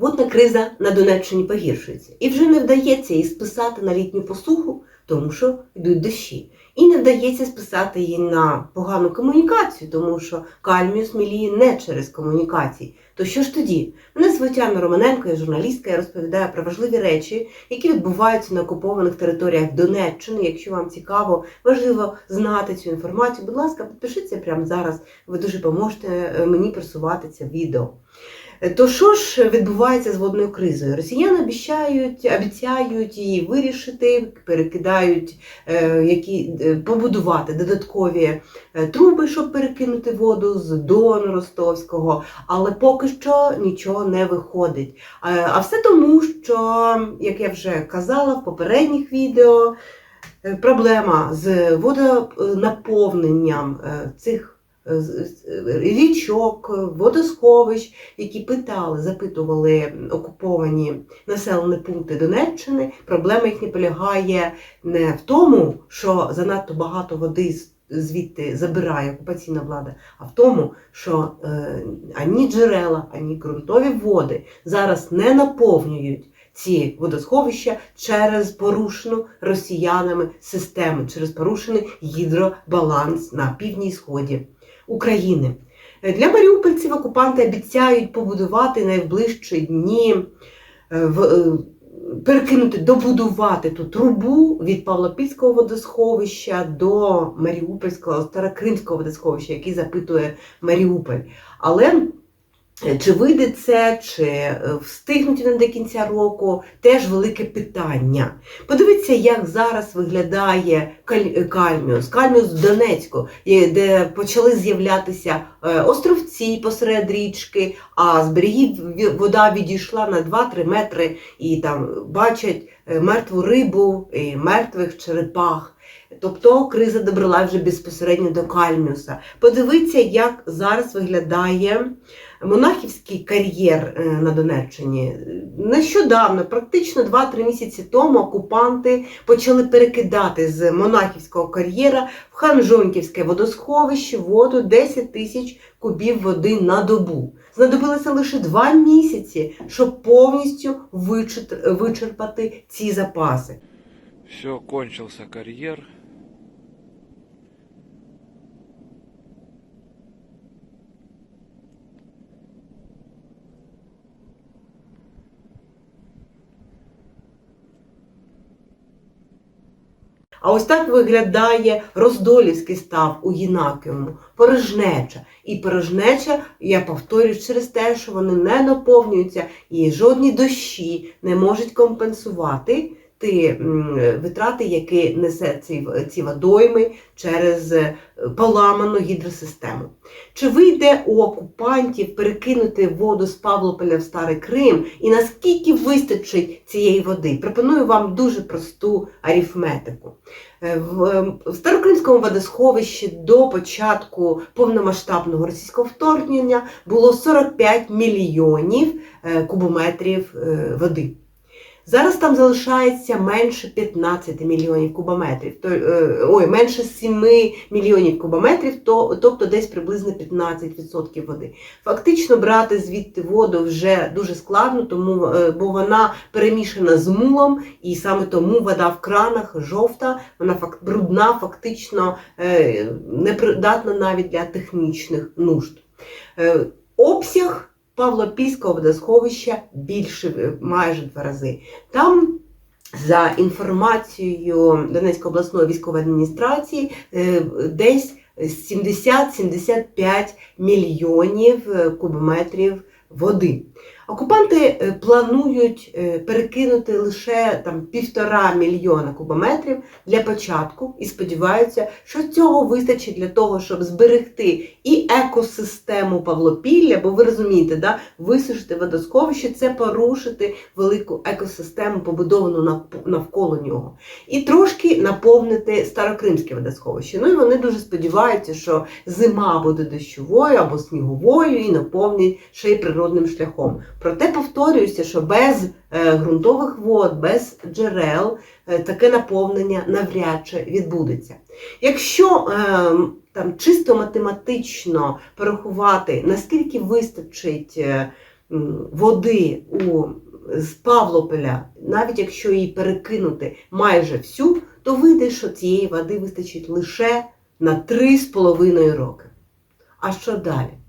Водна криза на Донеччині погіршується. І вже не вдається її списати на літню посуху, тому що йдуть дощі. І не вдається списати її на погану комунікацію, тому що кальміус міліє не через комунікації. То що ж тоді? Мене звуть Анна Романенко, я журналістка, я розповідаю про важливі речі, які відбуваються на окупованих територіях Донеччини. Якщо вам цікаво, важливо знати цю інформацію, будь ласка, підпишіться прямо зараз. Ви дуже поможете е, мені просувати це відео. Е, То що ж відбувається з водною кризою? Росіяни обіцяють, обіцяють її вирішити, перекидають е, які побудувати додаткові е, труби, щоб перекинути воду з Дону Ростовського, але поки що нічого не виходить. Е, А все тому, що, як я вже казала в попередніх відео, е, проблема з водонаповненням цих річок, водосховищ, які питали, запитували окуповані населені пункти Донеччини. Проблема їхня полягає не в тому, що занадто багато води звідти забирає окупаційна влада, а в тому, що е, ані джерела, ані ґрунтові води зараз не наповнюють. Ці водосховища через порушену росіянами систему, через порушений гідробаланс на півдні і сході України. Е, Для маріупольців окупанти обіцяють побудувати найближчі дні, е, в- е, перекинути, добудувати ту трубу від Павлопільського водосховища до Маріупольського Старокримського водосховища, який запитує Маріуполь. Але чи вийде це, чи е, встигнуть вони до кінця року, теж велике питання. Подивіться, як зараз виглядає Кальміус. Кальміус в Донецьку, де почали з'являтися е, островці посеред річки, а з берегів вода відійшла на 2-3 метри і там бачать е, мертву рибу і мертвих черепах. Тобто криза добрала вже безпосередньо до Кальміуса. Подивіться, як зараз виглядає монахівський кар'єр е, на Донеччині. Нещодавно, практично 2-3 місяці тому, окупанти почали перекидати з монахівського кар'єра в Ханжонківське водосховище воду 10 тисяч кубів води на добу. Знадобилося лише 2 місяці, щоб повністю вичерпати ці запаси. Все, кончился карьер. А ось так виглядає Роздолівський став у Єнакіуму, порожнеча. І порожнеча, я повторюю, через те, що вони не наповнюються і жодні дощі не можуть компенсувати ті витрати, які несе ці, ці водойми через е, поламану гідросистему. Чи вийде у окупантів перекинути воду з Павлополя в Старий Крим і наскільки вистачить цієї води? Пропоную вам дуже просту арифметику. Е, В, е, Старокримському водосховищі до початку повномасштабного російського вторгнення було 45 мільйонів кубометрів води. Зараз там залишається менше 15 мільйонів кубометрів, то, е, ой, менше 7 мільйонів кубометрів, то, тобто десь приблизно 15% води. Фактично брати звідти воду вже дуже складно, тому, е, бо вона перемішана з мулом, і саме тому вода в кранах жовта, вона брудна, фактично е, непридатна навіть для технічних нужд. Обсяг Павлопільського водосховища більше е, майже два рази. Там, за інформацією Донецької обласної військової адміністрації, е, десь 70-75 мільйонів е, кубометрів води. Окупанти е, планують е, перекинути лише там півтора мільйона кубометрів для початку і сподіваються, що цього вистачить для того, щоб зберегти і екосистему Павлопілля, бо ви розумієте, да, висушити водосховище це порушити велику екосистему, побудовану навколо нього, і трошки наповнити старокримське водосховище. Ну і вони дуже сподіваються, що зима буде дощовою або сніговою і наповнять ще й природним шляхом. Проте повторююся, що без е, ґрунтових вод, без джерел е, таке наповнення навряд чи відбудеться. Якщо е, там чисто математично порахувати, наскільки вистачить води у, з Павлополя, навіть якщо її перекинути майже всю, то вийде, що цієї води вистачить лише на 3,5 роки. А що далі?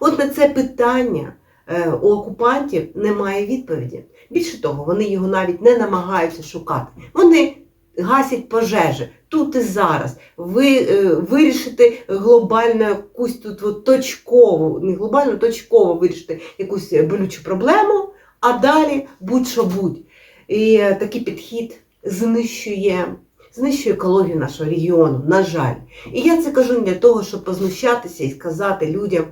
От на це питання е, у окупантів немає відповіді. Більше того, вони його навіть не намагаються шукати. Вони гасять пожежі тут і зараз. Ви е, вирішите глобально якусь тут точкову, не глобально, точково вирішити якусь болючу проблему, а далі будь-що будь. І е, такий підхід знищує, знищує екологію нашого регіону, на жаль. І я це кажу не для того, щоб познущатися і сказати людям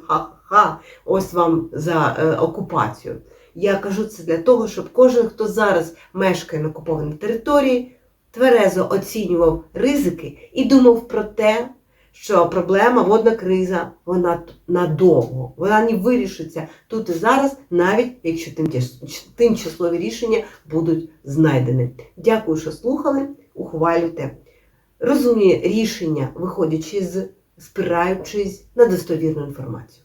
ха-ха, ось вам за е, окупацію. Я кажу це для того, щоб кожен, хто зараз мешкає на окупованій території, тверезо оцінював ризики і думав про те, що проблема водна криза вона надовго, вона не вирішиться тут і зараз, навіть якщо тимчасові рішення будуть знайдені. Дякую, що слухали. Ухвалюйте розумні рішення, виходячи з спираючись на достовірну інформацію.